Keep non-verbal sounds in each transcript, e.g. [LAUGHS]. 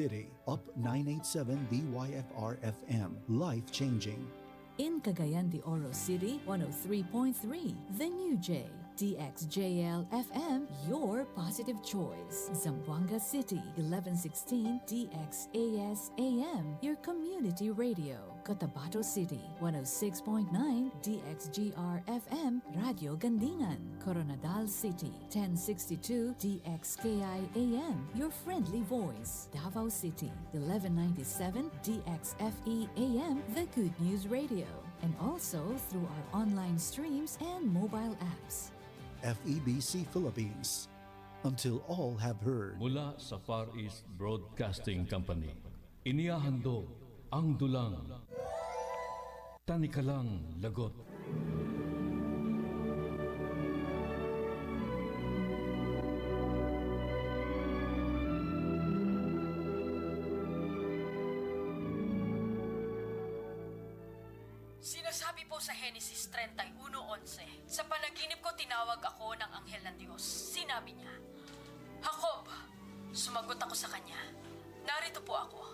City, up 987 BYFR FM, life changing. In Cagayan de Oro City, 103.3, The New J. DXJL FM, your positive choice. Zamboanga City, 1116 DXAS AM, your community radio. Cotabato City, 106.9 DXGR FM, Radio Gandingan. Coronadal City, 1062 DXKI AM, your friendly voice. Davao City, 1197 DXFE AM, the Good News Radio. And also through our online streams and mobile apps. FEBC Philippines. Until all have heard. Mula sa Far East Broadcasting Company, inihahandog ang dulang. Tanikalang lagot. Sinasabi po sa Genesis 31.11, Sa panaginip ko tinawag ako ng anghel ng Diyos. Sinabi niya, Jacob, sumagot ako sa kanya. Narito po ako.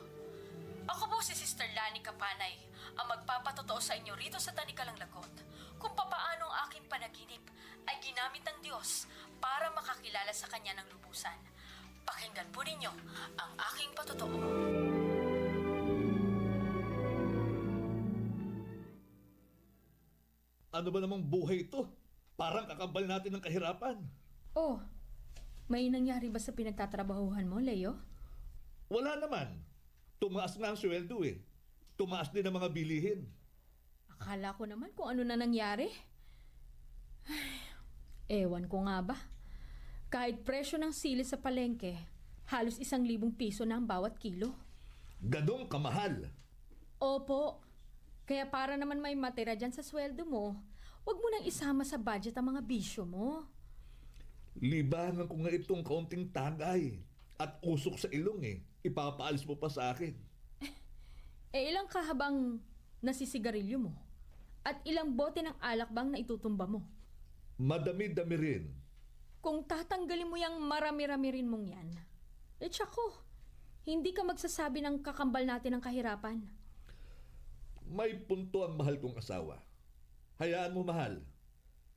Ako po si Sister Lani Kapanay, ang magpapatotoo sa inyo rito sa Tanikalang Lagot kung papaano ang aking panaginip ay ginamit ng Diyos para makakilala sa Kanya ng lubusan. Pakinggan po ninyo ang aking patotoo. Ano ba namang buhay ito? Parang kakambal natin ng kahirapan. Oh, may nangyari ba sa pinagtatrabahuhan mo, Leo? Wala naman. Tumaas nga ang sweldo eh. Tumaas din ang mga bilihin. Akala ko naman kung ano na nangyari. Ay, [SIGHS] ewan ko nga ba. Kahit presyo ng sili sa palengke, halos isang libong piso na ang bawat kilo. Ganong kamahal. Opo. Kaya para naman may matira dyan sa sweldo mo, wag mo nang isama sa budget ang mga bisyo mo. Libangan ko nga itong kaunting tagay. At usok sa ilong eh. Ipapaalis mo pa sa akin. [LAUGHS] Eh ilang kahabang nasisigarilyo mo? At ilang bote ng alak bang na itutumba mo? Madami-dami rin. Kung tatanggalin mo yung marami-rami rin mong yan, eh tsako, hindi ka magsasabi ng kakambal natin ng kahirapan. May punto ang mahal kong asawa. Hayaan mo mahal.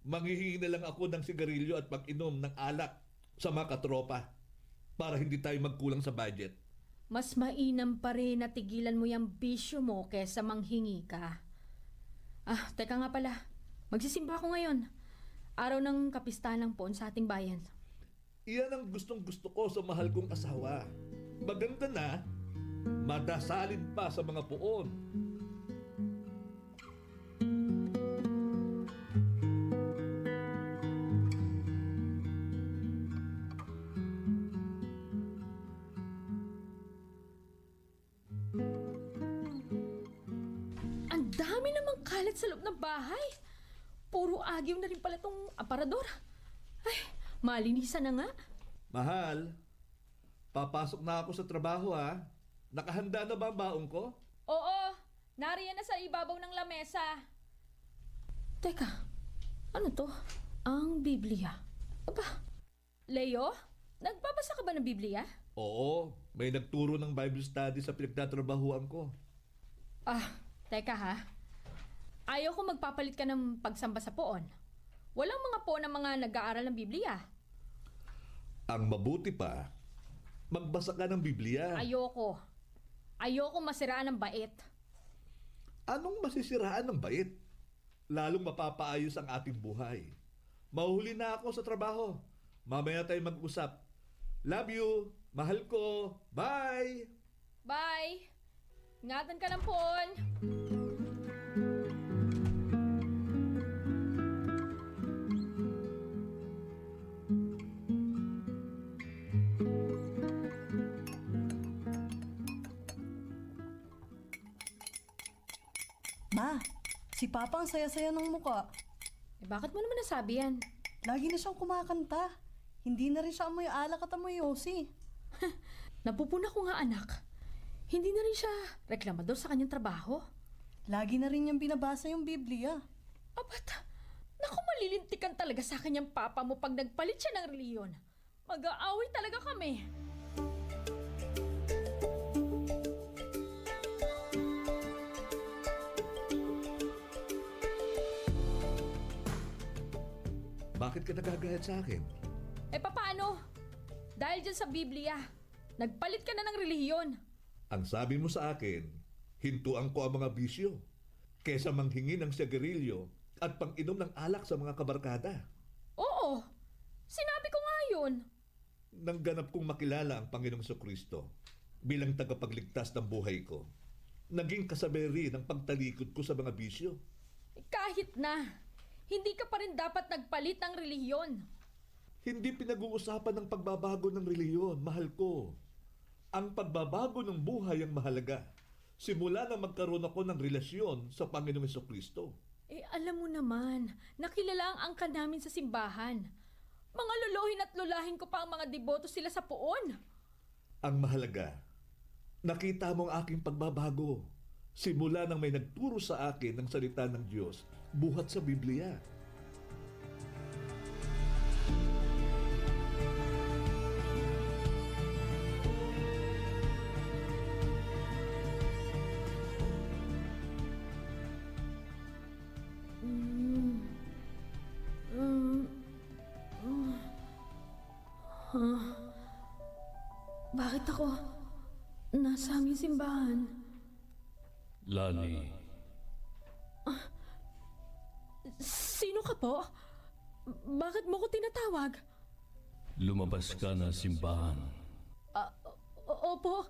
Manghihingi na lang ako ng sigarilyo at pag-inom ng alak sa mga katropa para hindi tayo magkulang sa budget. Mas mainam pa rin na tigilan mo yung bisyo mo kesa manghingi ka. Ah, teka nga pala. Magsisimba ako ngayon. Araw ng kapistahan ng poon sa ating bayan. Iyan ang gustong gusto ko sa mahal kong asawa. Maganda na, madasalin pa sa mga puon. Dami namang kalat sa loob ng bahay. Puro agyo na rin pala tong aparador. Ay, malinisan na nga. Mahal, papasok na ako sa trabaho ha. Nakahanda na ba ang baong ko? Oo, nariyan na sa ibabaw ng lamesa. Teka, ano to? Ang Biblia. Aba, Leo, nagbabasa ka ba ng Biblia? Oo, may nagturo ng Bible study sa pinagtatrabahuan ko. Ah, teka ha. Ayaw ko magpapalit ka ng pagsamba sa poon. Walang mga poon ng mga nag-aaral ng Biblia. Ang mabuti pa, magbasa ka ng Biblia. Ayoko. Ayoko masiraan ng bait. Anong masisiraan ng bait? Lalong mapapaayos ang ating buhay. Mahuli na ako sa trabaho. Mamaya tayo mag-usap. Love you. Mahal ko. Bye. Bye! Ingatan ka ng poon! Ma, si Papa ang saya-saya ng muka. Eh, bakit mo naman nasabi yan? Lagi na siyang kumakanta. Hindi na rin siya amoy alak at amoy yosi. [LAUGHS] Napupuna ko nga anak. Hindi na rin siya reklamador sa kanyang trabaho. Lagi na rin niyang binabasa yung Biblia. Ah, Abat, naku malilintikan talaga sa kanyang papa mo pag nagpalit siya ng reliyon. Mag-aaway talaga kami. Bakit ka nagagayat sa akin? Eh papaano? Dahil dyan sa Biblia, nagpalit ka na ng reliyon. Ang sabi mo sa akin, hintuan ko ang mga bisyo kesa manghingi ng sigarilyo at pang-inom ng alak sa mga kabarkada. Oo, sinabi ko nga yun. Nang ganap kong makilala ang Panginoong Kristo bilang tagapagligtas ng buhay ko, naging kasabay rin ang pagtalikod ko sa mga bisyo. Kahit na, hindi ka pa rin dapat nagpalit ng relihiyon. Hindi pinag-uusapan ng pagbabago ng reliyon, mahal ko. Ang pagbabago ng buhay ang mahalaga. Simula na magkaroon ako ng relasyon sa Panginoong Kristo. Eh alam mo naman, nakilala ang angka namin sa simbahan. Mga lolohin at lolahin ko pa ang mga deboto sila sa puon. Ang mahalaga, nakita mo ang aking pagbabago. Simula nang may nagturo sa akin ng salita ng Diyos, buhat sa Biblia. Bakit ako nasa aming simbahan? Lani, Sino ka po? Bakit mo ko tinatawag? lumabas ka na simbahan. O- opo,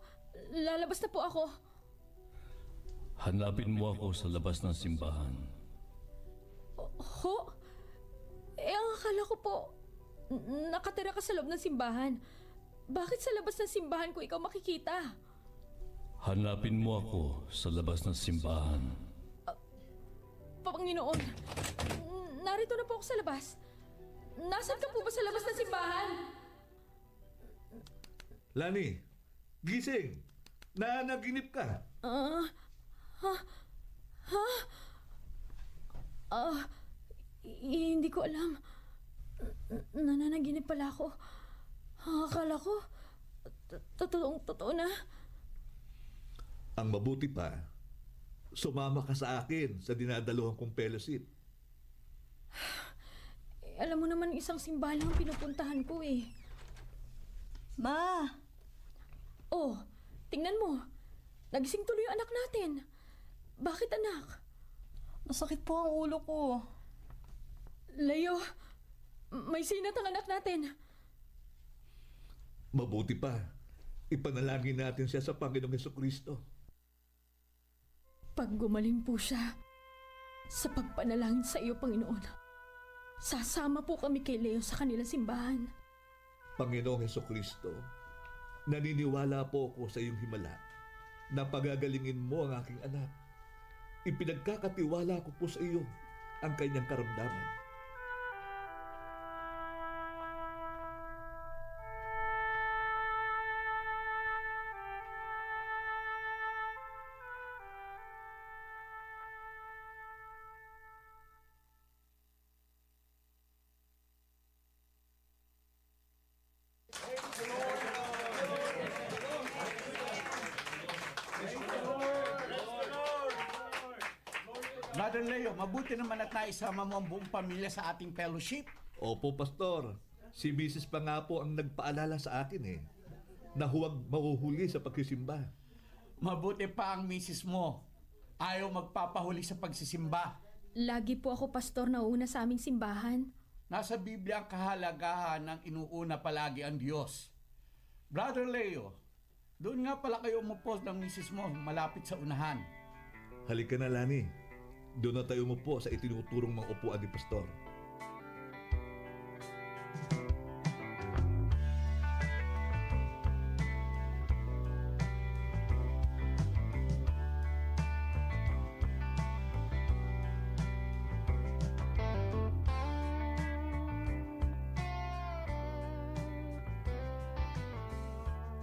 lalabas na po ako. Hanapin mo ako sa labas ng simbahan. Ho? Eh, ang akala ko po, nakatira ka sa loob ng simbahan. Bakit sa labas ng simbahan ko ikaw makikita? Hanapin mo ako sa labas ng simbahan. Panginoon, n- narito na po ako sa labas. Nasaan ka po ba sa labas ng simbahan? Lani, gising! Nanaginip ka! Ah, ha? Ha? Ah, i- hindi ko alam. N- Nananaginip pala ako. Akala ko, totoong totoo na. Ang mabuti pa, sumama ka sa akin sa dinadaluhan kong fellowship. Eh, alam mo naman isang simbahan lang ang pinupuntahan ko eh. Ma, Oh, tingnan mo. Nagising tuloy yung anak natin. Bakit anak? masakit po ang ulo ko. Leo, may sinat ang anak natin. Mabuti pa, ipanalangin natin siya sa Panginoong Heso Kristo. Pag gumaling po siya, sa pagpanalangin sa iyo, Panginoon, sasama po kami kay Leo sa kanilang simbahan. Panginoong Heso Kristo, naniniwala po ako sa iyong himala na pagagalingin mo ang aking anak. Ipinagkakatiwala ko po sa iyo ang kanyang karamdaman. Mabuti naman at naisama mo ang buong pamilya sa ating fellowship. Opo, Pastor. Si Mrs. pa nga po ang nagpaalala sa akin eh, na huwag mahuhuli sa pagsisimba. Mabuti pa ang misis mo. Ayaw magpapahuli sa pagsisimba. Lagi po ako pastor na una sa aming simbahan. Nasa Biblia ang kahalagahan ng inuuna palagi ang Diyos. Brother Leo, doon nga pala kayo umupo ng misis mo malapit sa unahan. Halika na, Lani. Doon na tayo mo po sa itinuturong mga upuan ni Pastor.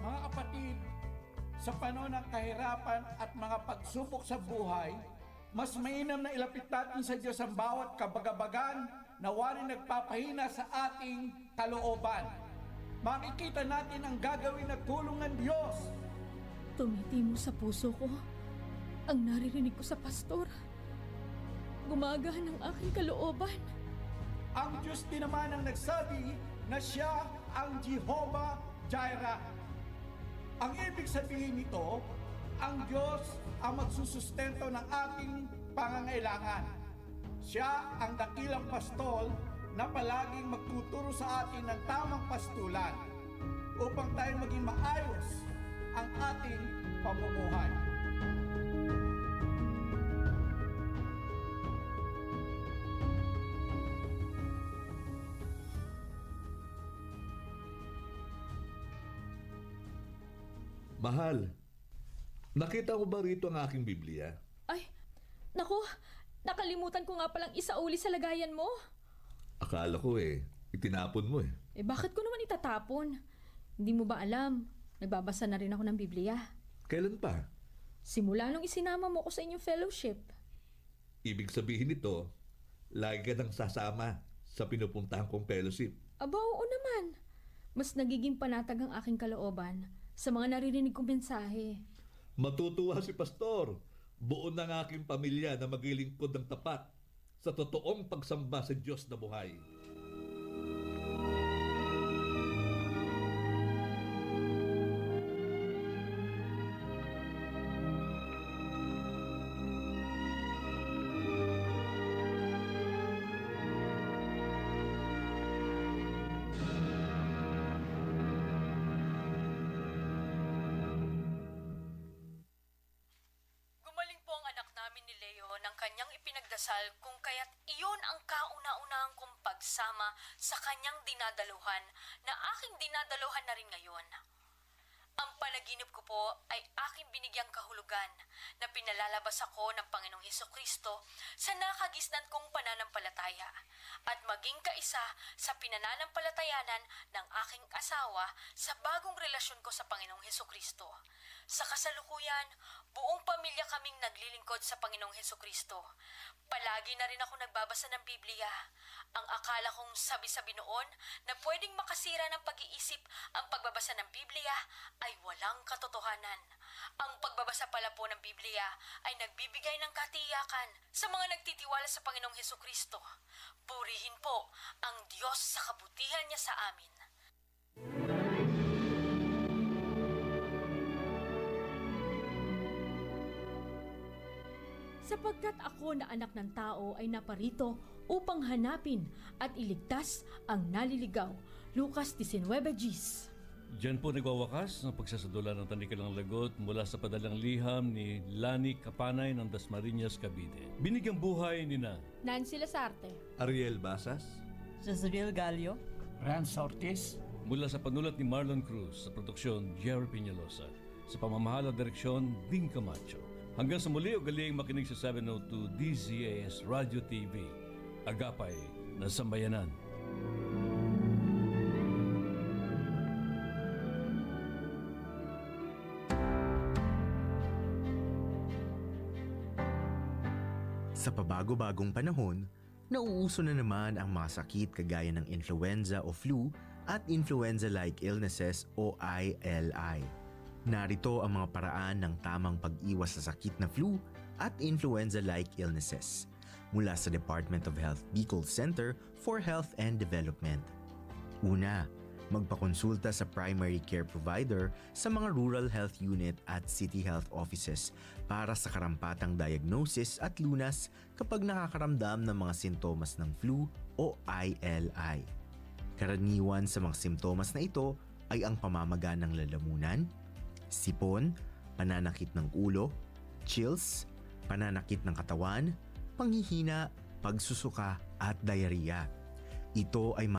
Mga sa panahon ng kahirapan at mga pagsubok sa buhay, mas mainam na ilapit natin sa Diyos ang bawat kabagabagan na wari nagpapahina sa ating kalooban. Makikita natin ang gagawin na tulong ng Diyos. Tumitimo sa puso ko ang naririnig ko sa pastor. Gumagahan ang aking kalooban. Ang Diyos din naman ang nagsabi na siya ang Jehovah Jireh. Ang ibig sabihin nito, ang Diyos ang magsusustento ng ating pangangailangan. Siya ang dakilang pastol na palaging magtuturo sa atin ng tamang pastulan upang tayo maging maayos ang ating pamumuhay. Mahal, nakita ko ba rito ang aking Biblia? Ay, naku, nakalimutan ko nga palang isauli sa lagayan mo. Akala ko eh, itinapon mo eh. Eh bakit ko naman itatapon? Hindi mo ba alam? Nagbabasa na rin ako ng Biblia. Kailan pa? Simula nung isinama mo ko sa inyong fellowship. Ibig sabihin nito, lagi ka nang sasama sa pinupuntahan kong fellowship. Aba, oo naman. Mas nagiging panatag ang aking kalooban sa mga naririnig kong mensahe. Matutuwa si Pastor. Buo ng aking pamilya na maglilingkod ng tapat sa totoong pagsamba sa Diyos na buhay. Ipinagdasal kung kaya't iyon ang kauna-unahang kong pagsama sa kanyang dinadaluhan na aking dinadaluhan na rin ngayon. Ang panaginip ko po ay aking binigyang kahulugan na pinalalabas ako ng Panginoong Heso Kristo sa nakagisnan kong pananampalataya at maging kaisa sa pinananampalatayanan ng aking asawa sa bagong relasyon ko sa Panginoong Heso Kristo. Sa kasalukuyan, buong pamilya kaming naglilingkod sa Panginoong Heso Kristo. Palagi na rin ako nagbabasa ng Biblia. Ang akala kong sabi-sabi noon na pwedeng makasira ng pag-iisip ang pagbabasa ng Biblia ay walang katotohanan. Ang pagbabasa pala po ng Biblia ay nagbibigay ng katiyakan sa mga nagtitiwala sa Panginoong Heso Kristo. Purihin po ang Diyos sa kabutihan niya sa amin. Sapagkat ako na anak ng tao ay naparito upang hanapin at iligtas ang naliligaw. Lucas 19 Gs. Diyan po nagwawakas ang pagsasadula ng Tanikalang Lagot mula sa padalang liham ni Lani Kapanay ng Dasmariñas, Cavite. Binigyang buhay ni na Nancy Lasarte. Ariel Basas, Jezreel Gallo. Rance Ortiz, mula sa panulat ni Marlon Cruz sa produksyon Jerry Peñalosa sa pamamahala direksyon Bing Camacho. Hanggang sa muli, ugaling makinig sa 702 DZAS Radio TV. Agapay na sambayanan. Sa pabago-bagong panahon, nauuso na naman ang mga sakit kagaya ng influenza o flu at influenza-like illnesses o ILI. Narito ang mga paraan ng tamang pag-iwas sa sakit na flu at influenza-like illnesses mula sa Department of Health Bicol Center for Health and Development. Una, magpakonsulta sa primary care provider sa mga rural health unit at city health offices para sa karampatang diagnosis at lunas kapag nakakaramdam ng mga sintomas ng flu o ILI. Karaniwan sa mga simptomas na ito ay ang pamamaga ng lalamunan, sipon, pananakit ng ulo, chills, pananakit ng katawan, panghihina, pagsusuka at diarrhea. Ito ay